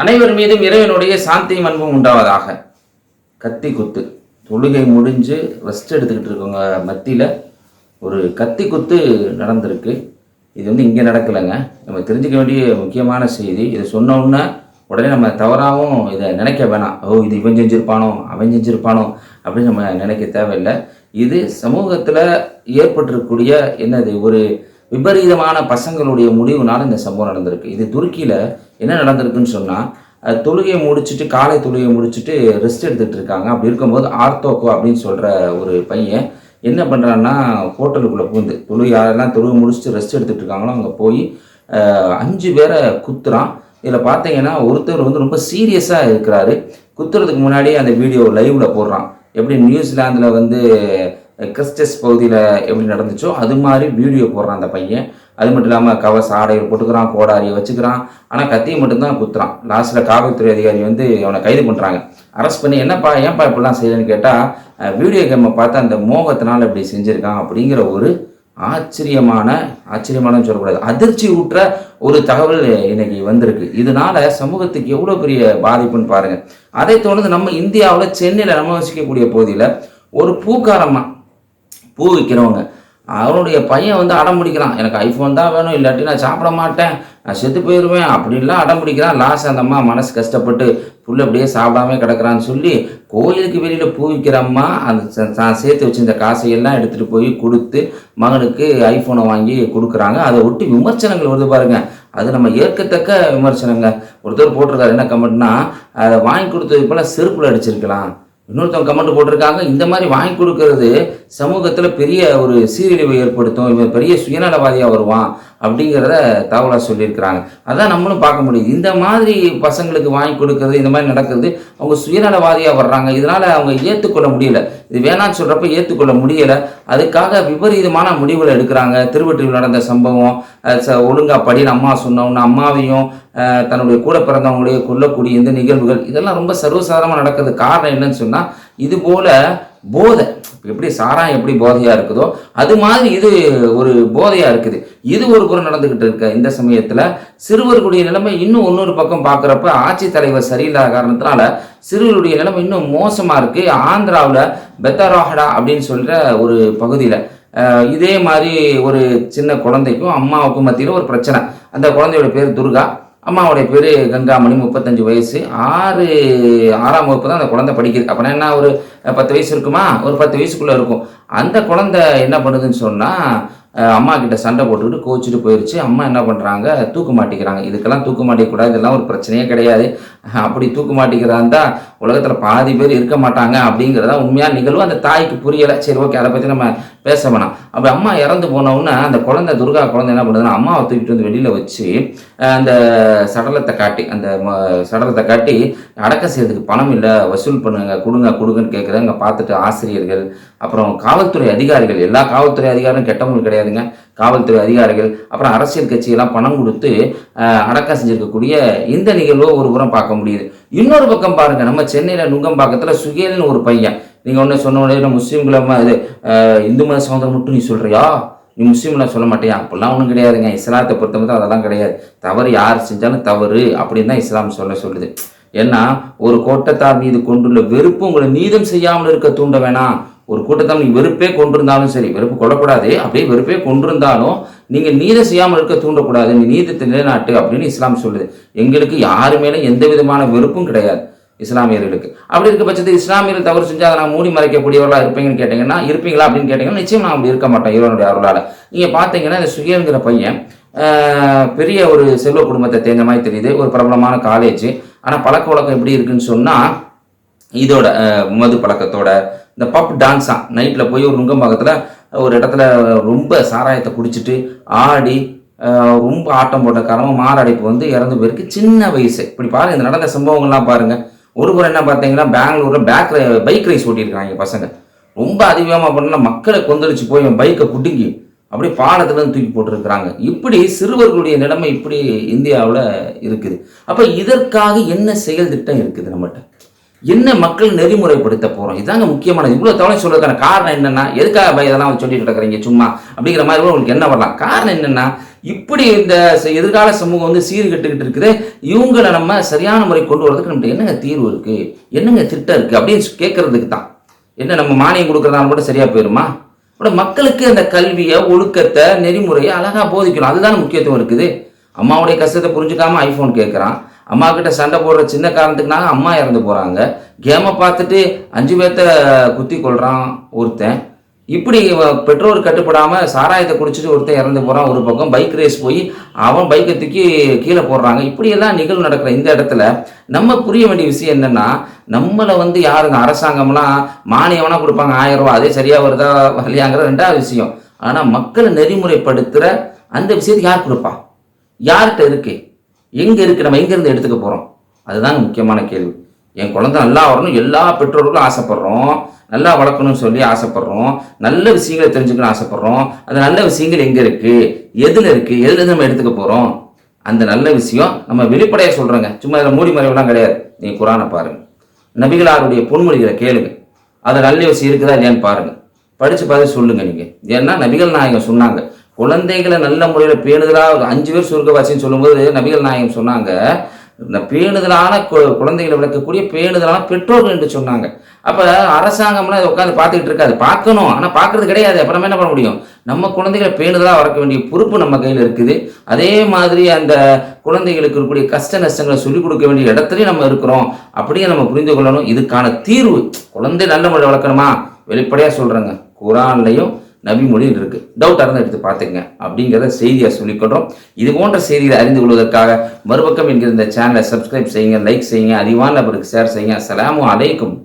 அனைவர் மீதும் இறைவனுடைய சாந்தியும் அன்பும் உண்டாவதாக. கத்தி குத்து. தொழுகை முடிஞ்சு ரெஸ்ட் எடுத்துக்கிட்டு இருக்கவங்க மத்தியில் ஒரு கத்தி குத்து நடந்திருக்கு. இது வந்து இங்கே நடக்கலைங்க. நம்ம தெரிஞ்சுக்க வேண்டிய முக்கியமான செய்தி இதை சொன்ன உடனே உடனே நம்ம தவறாகவும் இதை நினைக்க வேணாம். ஓ இது இவன் செஞ்சிருப்பானோ அவன் செஞ்சிருப்பானோ அப்படின்னு நம்ம நினைக்க தேவையில்லை. இது சமூகத்தில் ஏற்பட்டிருக்கக்கூடிய என்னது ஒரு விபரீதமான பசங்களுடைய முடிவுனால இந்த சம்பவம் நடந்திருக்கு. இது துருக்கியில் என்ன நடந்திருக்குன்னு சொன்னால் தொழுகையை முடிச்சுட்டு காலை தொழுகையை முடிச்சுட்டு ரெஸ்ட் எடுத்துகிட்டு இருக்காங்க. அப்படி இருக்கும்போது ஆர்த்தோக்கோ அப்படின்னு சொல்கிற ஒரு பையன் என்ன பண்ணுறான்னா ஹோட்டலுக்குள்ளே பூந்து தொழுகை யாரெல்லாம் தொழுகை முடிச்சுட்டு ரெஸ்ட் எடுத்துகிட்டு இருக்காங்களோ அங்கே போய் அஞ்சு பேரை குத்துறான். இதில் பார்த்தீங்கன்னா ஒருத்தர் வந்து ரொம்ப சீரியஸாக இருக்கிறாரு. குத்துறதுக்கு முன்னாடி அந்த வீடியோ லைவில் போடுறான். எப்படி நியூசிலாந்தில் வந்து கிறிஸ்டஸ் பகுதியில் எப்படி நடந்துச்சோ அது மாதிரி வீடியோ போடுறான் அந்த பையன். அது மட்டும் இல்லாமல் கவச ஆடையை போட்டுக்கிறான் கோடாரியை வச்சுக்கிறான். ஆனால் கத்தியை மட்டும்தான் குத்துறான். லாஸ்ட்டில் காவல்துறை அதிகாரி வந்து அவனை கைது பண்ணுறாங்க அரெஸ்ட் பண்ணி என்னப்பா ஏன்ப்பா இப்படிலாம் செய்யலன்னு கேட்டால் வீடியோ கேமை பார்த்து அந்த மோகத்தினால் இப்படி செஞ்சுருக்கான் அப்படிங்கிற ஒரு ஆச்சரியமான ஆச்சரியமான சொல்லக்கூடாது. அதிர்ச்சி ஊற்ற ஒரு தகவல் இன்னைக்கு வந்திருக்கு. இதனால சமூகத்துக்கு எவ்வளோ பெரிய பாதிப்புன்னு பாருங்கள் அதை தொடர்ந்து நம்ம இந்தியாவில் சென்னையில் நம்ம வசிக்கக்கூடிய பகுதியில் ஒரு பூக்காரமாக பூ விற்கிறவங்க அவனுடைய பையன் வந்து அடம் பிடிக்கிறான். எனக்கு ஐஃபோன் தான் வேணும் இல்லாட்டி நான் சாப்பிட மாட்டேன் நான் செத்து போயிடுவேன் அப்படின்லாம் அடம் பிடிக்கிறான். லாஸ் அந்த அம்மா மனசு கஷ்டப்பட்டு புல் அப்படியே சாப்பிடாம கிடக்குறான்னு சொல்லி கோயிலுக்கு வெளியில் பூ விற்கிறம்மா அந்த தான் சேர்த்து வச்சிருந்த காசையெல்லாம் எடுத்துகிட்டு போய் கொடுத்து மகனுக்கு ஐஃபோனை வாங்கி கொடுக்குறாங்க. அதை ஒட்டி விமர்சனங்கள் வருது பாருங்க. அது நம்ம ஏற்கத்தக்க விமர்சனங்க. ஒருத்தர் போட்டிருக்காரு என்ன கமெண்ட்னா அதை வாங்கி கொடுத்தது போல செருப்பில் அடிச்சிருக்கலாம். இன்னொருத்தவங்க கமெண்ட் போட்டிருக்காங்க. இந்த மாதிரி வாங்கி கொடுக்கறது சமூகத்தில் பெரிய ஒரு சீரழிவை ஏற்படுத்தும். இவன் பெரிய சுயநலவாதியாக வருவான். அப்படிங்கிறத தகவலாக சொல்லியிருக்கிறாங்க. அதான் நம்மளும் பார்க்க முடியுது. இந்த மாதிரி பசங்களுக்கு வாங்கி கொடுக்கறது இந்த மாதிரி நடக்கிறது அவங்க சுயநலவாதியாக வர்றாங்க. இதனால் அவங்க ஏற்றுக்கொள்ள முடியல. இது வேணான்னு சொல்கிறப்ப ஏற்றுக்கொள்ள முடியலை. அதுக்காக விபரீதமான முடிவுகளை எடுக்கிறாங்க. திருவற்றில் நடந்த சம்பவம் ச- ஒழுங்கா படின்னு அம்மா சொன்னோன்னு அம்மாவையும் தன்னுடைய கூட பிறந்தவங்களையும் கொல்லக்கூடிய இந்த நிகழ்வுகள் இதெல்லாம் ரொம்ப சர்வசாதாரணமாக நடக்கிறது. காரணம் என்னன்னு சொன்னால் இது போல போதை எப்படி சாராயம் எப்படி போதையாக இருக்குதோ அது மாதிரி இது ஒரு போதையாக இருக்குது. இது ஒரு புறம் நடந்துக்கிட்டு இருக்க இந்த சமயத்தில். சிறுவர்களுடைய நிலைமை இன்னும் இன்னொரு பக்கம் பார்க்குறப்ப ஆட்சித்தலைவர் சரியில்லாத காரணத்தினால சிறுவர்களுடைய நிலைமை இன்னும் மோசமாக இருக்குது ஆந்திராவில் பெத்தராஹடா அப்படின்னு சொல்கிற ஒரு பகுதியில் இதே மாதிரி ஒரு சின்ன குழந்தைக்கும் அம்மாவுக்கும் மத்தியில் ஒரு பிரச்சனை. அந்த குழந்தையோட பேர் துர்கா. அம்மாவுடைய பேர் கங்காமணி முப்பத்தஞ்சு வயசு. ஆறு ஆறாம் வகுப்பு தான் அந்த குழந்தை படிக்குது. அப்படின்னா என்ன ஒரு பத்து வயசு இருக்குமா? ஒரு பத்து வயசுக்குள்ளே இருக்கும். அந்த குழந்தை என்ன பண்ணுதுன்னு சொன்னால் அம்மா கிட்ட சண்டை போட்டுக்கிட்டு கோச்சிட்டு போயிடுச்சு அம்மா என்ன பண்ணுறாங்க தூக்கு மாட்டிக்கிறாங்க. இதுக்கெல்லாம் தூக்கு மாட்டிக்கக்கூடாது இதெல்லாம் ஒரு பிரச்சனையே கிடையாது. அப்படி தூக்கு மாட்டிக்கிறாந்தா உலகத்தில் பாதி பேர் இருக்க மாட்டாங்க அப்படிங்கிறத உண்மையான நிகழ்வு? அந்த தாய்க்கு புரியலை. சரி ஓகே அதை பற்றி நம்ம பேச வேணாம். அப்படி அம்மா இறந்து போன அந்த குழந்தை துர்கா குழந்தை என்ன பண்ணுதுன்னா அம்மாவை தூக்கிட்டு வந்து வெளியில் வச்சு அந்த சடலத்தை காட்டி அந்த சடலத்தை காட்டி அடக்கம் செய்யறதுக்கு பணம் இல்லை வசூல் பண்ணுங்க கொடுங்க கொடுங்கன்னு கேட்குறாங்க பார்த்துட்டு ஆசிரியர்கள் அப்புறம் காவல்துறை அதிகாரிகள் எல்லா காவல்துறை அதிகாரியும் கெட்டவங்களுக்கு கிடையாதுங்க. காவல்துறை அதிகாரிகள் அப்புறம் அரசியல் கட்சியெல்லாம் பணம் கொடுத்து அடக்கம் செஞ்சிருக்கக்கூடிய இந்த நிகழ்வை ஒரு புறம் பார்க்க முடியுது. இன்னொரு பக்கம் பாருங்கள் நம்ம சென்னையில் நுங்கம்பாக்கத்தில் சுகேல்னு ஒரு பையன். நீங்கள் ஒன்று சொன்ன உடனே முஸ்லீம்களை இது இந்து மத சகோதரம் மட்டும் நீ சொல்கிறியா நீ முஸ்லீம்லாம் சொல்ல மாட்டியா? அப்படிலாம் ஒன்றும் கிடையாதுங்க. இஸ்லாத்தை பொறுத்தவரை அதெல்லாம் கிடையாது. தவறு யார் செஞ்சாலும் தவறு அப்படின்னு தான் இஸ்லாம் சொல்ல சொல்லுது. ஏன்னா ஒரு கோட்டத்தார் மீது கொண்டுள்ள வெறுப்பு உங்களை நீதம் செய்யாமல் இருக்க தூண்ட வேணாம். ஒரு கூட்டத்தால் நீ வெறுப்பே கொண்டிருந்தாலும் சரி வெறுப்பு கொள்ளக்கூடாது. அப்படியே வெறுப்பே கொண்டிருந்தாலும் நீங்கள் நீதம் செய்யாமல் இருக்க தூண்டக்கூடாது. நீ நீதத்தை நிலைநாட்டு அப்படின்னு இஸ்லாம் சொல்லுது. எங்களுக்கு யாரு எந்த விதமான வெறுப்பும் கிடையாது இஸ்லாமியர்களுக்கு. அப்படி இருக்க பட்சத்தில் இஸ்லாமியர்கள் தவறு செஞ்சால் அதை நான் மூடி மறைக்கக்கூடியவர்களாக இருப்பீங்கன்னு கேட்டிங்கன்னா இருப்பீங்களா அப்படின்னு கேட்டிங்கன்னா நிச்சயம் நான் அப்படி இருக்க மாட்டேன் இவனுடைய அருளால். நீங்கள் பார்த்தீங்கன்னா இந்த சுயங்கிற பையன் பெரிய ஒரு செல்வ குடும்பத்தை தேர்ந்த மாதிரி தெரியுது. ஒரு பிரபலமான காலேஜ் ஆனால் பழக்க வழக்கம் எப்படி இருக்குன்னு சொன்னால் இதோட மது பழக்கத்தோட இந்த பப் டான்ஸா நைட்டில் போய் ஒரு நுங்கம்பாக்கத்தில் ஒரு இடத்துல ரொம்ப சாராயத்தை குடிச்சிட்டு ஆடி ரொம்ப ஆட்டம் போட்ட காரணமாக மாரடைப்பு வந்து இறந்து போயிருக்கு. சின்ன வயசு. இப்படி பாருங்க இந்த நடந்த சம்பவங்கள்லாம் பாருங்க. ஒரு முறை என்ன பார்த்தீங்கன்னா பெங்களூரில் பேக் பைக் ரைஸ் ஓட்டியிருக்காங்க பசங்க. ரொம்ப அதிகமாக பண்ணால் மக்களை கொந்தளிச்சு போய் பைக்கை குடுங்கி அப்படியே பாலத்துலேருந்து தூக்கி போட்டிருக்கிறாங்க. இப்படி சிறுவர்களுடைய நிலைமை இப்படி இந்தியாவில் இருக்குது. அப்போ இதற்காக என்ன செயல் திட்டம் இருக்குது நம்மகிட்ட? என்ன மக்கள் நெறிமுறைப்படுத்த போகிறோம் இதாங்க முக்கியமானது. இவ்வளோ தவணை சொல்கிறதுக்கான காரணம் என்னென்னா எதுக்காக பை இதெல்லாம் சொல்லிட்டு இருக்கிறீங்க சும்மா அப்படிங்கிற மாதிரி கூட உங்களுக்கு என்ன வரலாம்? காரணம் என்னென்னா இப்படி இந்த எதிர்கால சமூகம் வந்து சீர்கெட்டுக்கிட்டு இருக்குது. இவங்களை நம்ம சரியான முறை கொண்டு வரதுக்கு நம்மகிட்ட என்னங்க தீர்வு இருக்குது என்னங்க திட்டம் இருக்குது அப்படின்னு கேட்கறதுக்கு தான். என்ன நம்ம மானியம் கொடுக்குறதால கூட சரியாக போயிருமா? அப்புறம் மக்களுக்கு அந்த கல்வியை ஒழுக்கத்தை நெறிமுறையை அழகாக போதிக்கணும். அதுதான் முக்கியத்துவம் இருக்குது. அம்மாவுடைய கஷ்டத்தை புரிஞ்சுக்காமல் ஐஃபோன் கேட்குறான். அம்மா கிட்ட சண்டை போடுற சின்ன காரணத்துக்குனால அம்மா இறந்து போகிறாங்க கேமை பார்த்துட்டு அஞ்சு பேர்த்த குத்தி கொள்கிறான் ஒருத்தன். இப்படி பெற்றோர் கட்டுப்படாமல் சாராயத்தை குடிச்சிட்டு ஒருத்தன் இறந்து போகிறான் ஒரு பக்கம். பைக் ரேஸ் போய் அவன் பைக்கை தூக்கி கீழே போடுறாங்க. இப்படியெல்லாம் நிகழ்வு நடக்கிற இந்த இடத்துல நம்ம புரிய வேண்டிய விஷயம் என்னென்னா நம்மளை வந்து யாருங்க? அரசாங்கம்லாம் மானியம்னா கொடுப்பாங்க. ஆயிரம் ரூபா அதே சரியாக வருதா வரலையாங்கிற ரெண்டாவது விஷயம். ஆனால் மக்களை நெறிமுறைப்படுத்துகிற அந்த விஷயத்தை யார் கொடுப்பா? யார்கிட்ட இருக்குது எங்கே இருக்குது நம்ம எங்கேருந்து எடுத்துக்க போகிறோம் அதுதான் முக்கியமான கேள்வி. என் குழந்தை நல்லா வரணும் எல்லா பெற்றோர்களும் ஆசைப்படுறோம். நல்லா வளர்க்கணும்னு சொல்லி ஆசைப்படுறோம். நல்ல விஷயங்களை தெரிஞ்சுக்கணும்னு ஆசைப்படுறோம். அந்த நல்ல விஷயங்கள் எங்கே இருக்குது எதில் இருக்குது எதுலேருந்து நம்ம எடுத்துக்க போகிறோம் அந்த நல்ல விஷயம் நம்ம வெளிப்படையாக சொல்கிறோங்க சும்மா இதில் மூடி மறைவுலாம் கிடையாது. நீ குரானை பாருங்கள் நபிகளாருடைய பொன்மொழிகளை கேளுங்க. அது நல்ல விஷயம் இருக்குதா இல்லையான்னு பாருங்கள் படித்து பார்த்து சொல்லுங்கள் நீங்கள் ஏன்னா நபிகள் நாயகம் சொன்னாங்க. குழந்தைகளை நல்ல முறையில் பேணுதலாக ஒரு அஞ்சு பேர் சுருக்கவாசின்னு சொல்லும்போது நபிகள் நாயகம் சொன்னாங்க இந்த பேணுதலான கு- குழந்தைகளை விளக்கக்கூடிய பேணுதலான பெற்றோர்கள் என்று சொன்னாங்க. அப்போ அரசாங்கம்லாம் இதை உட்காந்து பார்த்துக்கிட்டு இருக்காது. பார்க்கணும். ஆனால் பார்க்கறது கிடையாது. அப்புறம் நம்ம என்ன பண்ண முடியும்? நம்ம குழந்தைகளை பேணுதலாக வளர்க்க வேண்டிய பொறுப்பு நம்ம கையில் இருக்குது. அதே மாதிரி அந்த குழந்தைகளுக்கு இருக்கக்கூடிய கஷ்ட நஷ்டங்களை சொல்லிக் கொடுக்க வேண்டிய இடத்துலையும் நம்ம இருக்கிறோம். அப்படியே நம்ம புரிந்து கொள்ளணும். இதுக்கான தீர்வு. குழந்தை நல்ல முறையில் வளர்க்கணுமா? வெளிப்படையாக சொல்கிறேங்க குரான்லையும் நபி மொழியில் இருக்கு. டவுட் இருந்தால் எடுத்து பார்த்துங்க அப்படிங்கிறத செய்தியை சொல்லிக்கொள்றோம் இது போன்ற செய்திகளை அறிந்து கொள்வதற்காக மறுபக்கம் என்கிற இந்த சேனலை சப்ஸ்கிரைப் செய்யுங்க லைக் செய்யுங்க அறிவான நபருக்கு ஷேர் செய்யுங்க. சலாமும் அலைக்கும்.